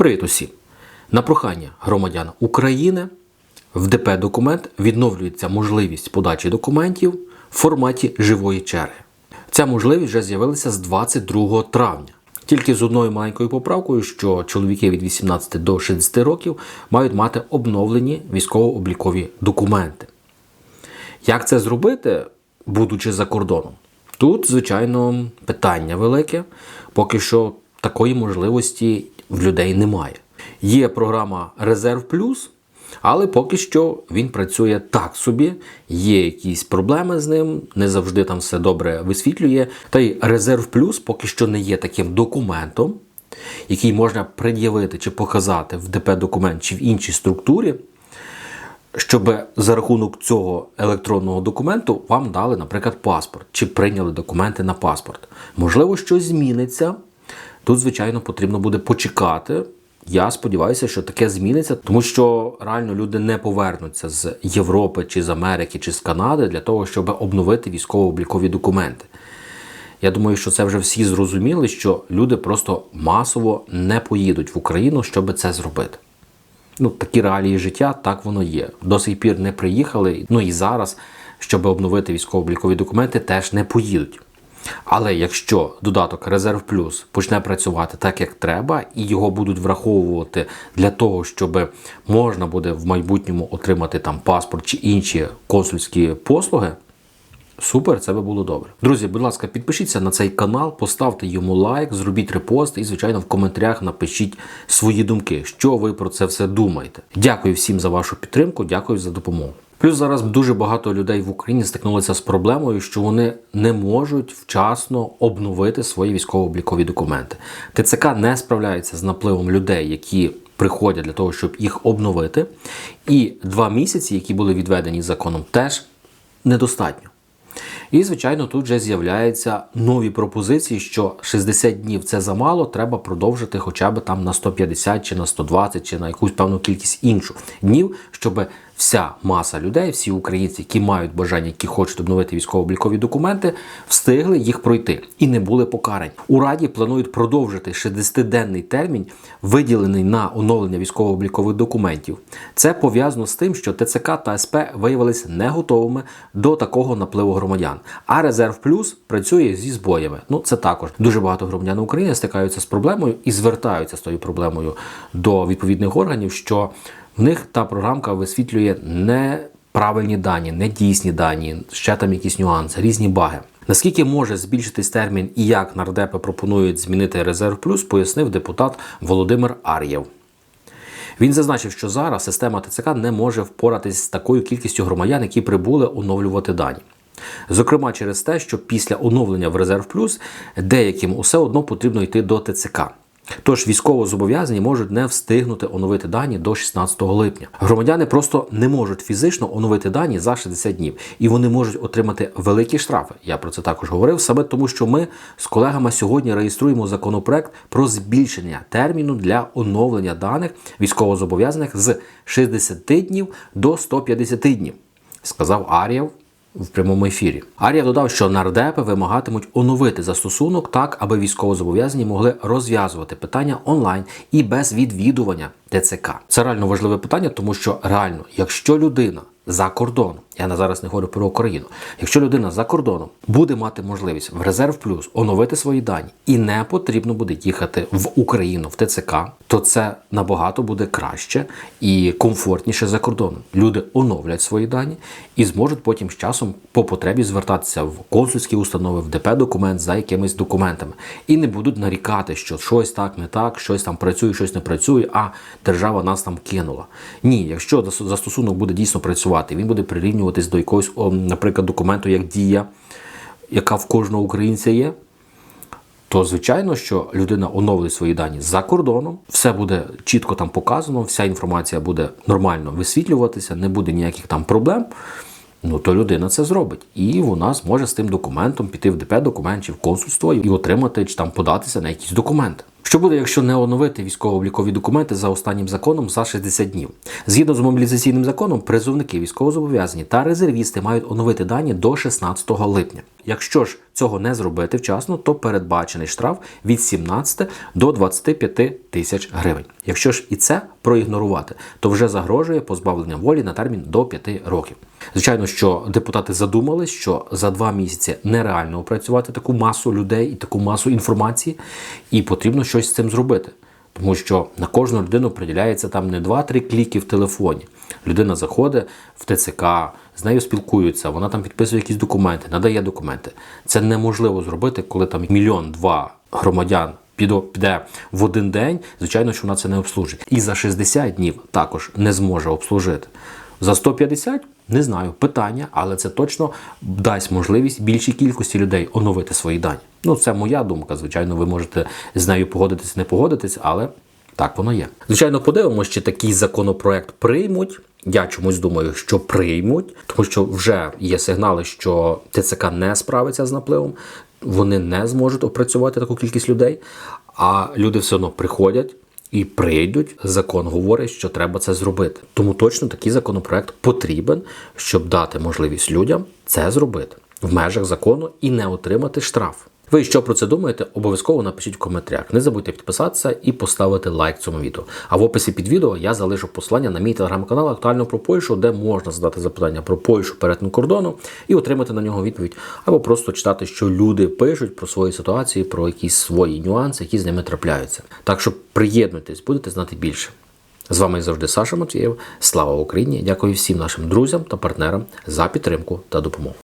Привіт усім! На прохання громадян України в ДП документ відновлюється можливість подачі документів в форматі живої черги. Ця можливість вже з'явилася з 22 травня. Тільки з одною маленькою поправкою, що чоловіки від 18 до 60 років мають мати обновлені військово-облікові документи. Як це зробити, будучи за кордоном? Тут, звичайно, питання велике. Поки що такої можливості в людей немає. Є програма Резерв Плюс, але поки що він працює так собі. Є якісь проблеми з ним, не завжди там все добре висвітлює. Та й Резерв Плюс поки що не є таким документом, який можна пред'явити чи показати в ДП документ чи в іншій структурі щоб за рахунок цього електронного документу вам дали, наприклад, паспорт чи прийняли документи на паспорт. Можливо, щось зміниться. Тут, звичайно, потрібно буде почекати. Я сподіваюся, що таке зміниться, тому що реально люди не повернуться з Європи чи з Америки чи з Канади для того, щоб обновити військово-облікові документи. Я думаю, що це вже всі зрозуміли, що люди просто масово не поїдуть в Україну, щоб це зробити. Ну, такі реалії життя, так воно є. До сих пір не приїхали. Ну і зараз, щоб обновити військово-облікові документи, теж не поїдуть. Але якщо додаток Резерв Плюс почне працювати так, як треба, і його будуть враховувати для того, щоб можна буде в майбутньому отримати там паспорт чи інші консульські послуги. Супер, це би було добре. Друзі, будь ласка, підпишіться на цей канал, поставте йому лайк, зробіть репост і, звичайно, в коментарях напишіть свої думки, що ви про це все думаєте. Дякую всім за вашу підтримку, дякую за допомогу. Плюс зараз дуже багато людей в Україні стикнулися з проблемою, що вони не можуть вчасно обновити свої військово-облікові документи. ТЦК не справляється з напливом людей, які приходять для того, щоб їх обновити. І два місяці, які були відведені законом, теж недостатньо. І, звичайно, тут вже з'являються нові пропозиції, що 60 днів це замало, треба продовжити хоча б там на 150 чи на 120, чи на якусь певну кількість іншу днів, щоб вся маса людей, всі українці, які мають бажання, які хочуть обновити військово-облікові документи, встигли їх пройти і не були покарані. У раді планують продовжити 60-денний термін, виділений на оновлення військово-облікових документів. Це пов'язано з тим, що ТЦК та СП виявилися не готовими до такого напливу громадян. А резерв плюс працює зі збоями. Ну це також дуже багато громадян України стикаються з проблемою і звертаються з тою проблемою до відповідних органів, що в них та програмка висвітлює неправильні дані, недійсні дані, ще там якісь нюанси, різні баги. Наскільки може збільшитись термін і як нардепи пропонують змінити резерв плюс, пояснив депутат Володимир Ар'єв. Він зазначив, що зараз система ТЦК не може впоратись з такою кількістю громадян, які прибули оновлювати дані. Зокрема, через те, що після оновлення в резерв плюс деяким усе одно потрібно йти до ТЦК. Тож військовозобов'язані можуть не встигнути оновити дані до 16 липня. Громадяни просто не можуть фізично оновити дані за 60 днів, і вони можуть отримати великі штрафи. Я про це також говорив саме тому, що ми з колегами сьогодні реєструємо законопроект про збільшення терміну для оновлення даних військовозобов'язаних з 60 днів до 150 днів, сказав Ар'єв в прямому ефірі. Арія додав, що нардепи вимагатимуть оновити застосунок так, аби військовозобов'язані могли розв'язувати питання онлайн і без відвідування ТЦК. Це реально важливе питання, тому що реально, якщо людина за кордоном, я зараз не говорю про Україну. Якщо людина за кордоном буде мати можливість в резерв плюс оновити свої дані і не потрібно буде їхати в Україну в ТЦК, то це набагато буде краще і комфортніше за кордоном. Люди оновлять свої дані і зможуть потім з часом по потребі звертатися в консульські установи, в ДП документ за якимись документами і не будуть нарікати, що щось так не так, щось там працює, щось не працює, а держава нас там кинула. Ні, якщо застосунок буде дійсно працювати, він буде прирівнюватись до якогось, наприклад, документу як дія, яка в кожного українця є. То, звичайно, що людина оновить свої дані за кордоном, все буде чітко там показано, вся інформація буде нормально висвітлюватися, не буде ніяких там проблем. Ну, то людина це зробить. І вона зможе з тим документом піти в ДП документ чи в консульство і отримати, чи там податися на якісь документи. Що буде, якщо не оновити військово-облікові документи за останнім законом за 60 днів? Згідно з мобілізаційним законом, призовники військовозобов'язані та резервісти мають оновити дані до 16 липня. Якщо ж цього не зробити вчасно, то передбачений штраф від 17 до 25 тисяч гривень. Якщо ж і це проігнорувати, то вже загрожує позбавлення волі на термін до 5 років. Звичайно, що депутати задумались, що за два місяці нереально опрацювати таку масу людей і таку масу інформації, і потрібно щось з цим зробити. Тому що на кожну людину приділяється там не 2-3 кліки в телефоні. Людина заходить в ТЦК, з нею спілкуються, вона там підписує якісь документи, надає документи. Це неможливо зробити, коли там мільйон-два громадян піде в один день. Звичайно, що вона це не обслужить. І за 60 днів також не зможе обслужити. За 150 не знаю, питання, але це точно дасть можливість більшій кількості людей оновити свої дані. Ну, це моя думка. Звичайно, ви можете з нею погодитись, не погодитись, але так воно є. Звичайно, подивимося, чи такий законопроект приймуть. Я чомусь думаю, що приймуть, тому що вже є сигнали, що ТЦК не справиться з напливом, вони не зможуть опрацювати таку кількість людей, а люди все одно приходять і прийдуть. Закон говорить, що треба це зробити. Тому точно такий законопроект потрібен, щоб дати можливість людям це зробити в межах закону і не отримати штраф. Ви що про це думаєте? Обов'язково напишіть в коментарях. Не забудьте підписатися і поставити лайк цьому відео. А в описі під відео я залишу посилання на мій телеграм-канал актуально про Польщу, де можна задати запитання про Польщу перетин кордону і отримати на нього відповідь, або просто читати, що люди пишуть про свої ситуації, про якісь свої нюанси, які з ними трапляються. Так що приєднуйтесь, будете знати більше. З вами завжди Саша Матвієв. Слава Україні! Дякую всім нашим друзям та партнерам за підтримку та допомогу.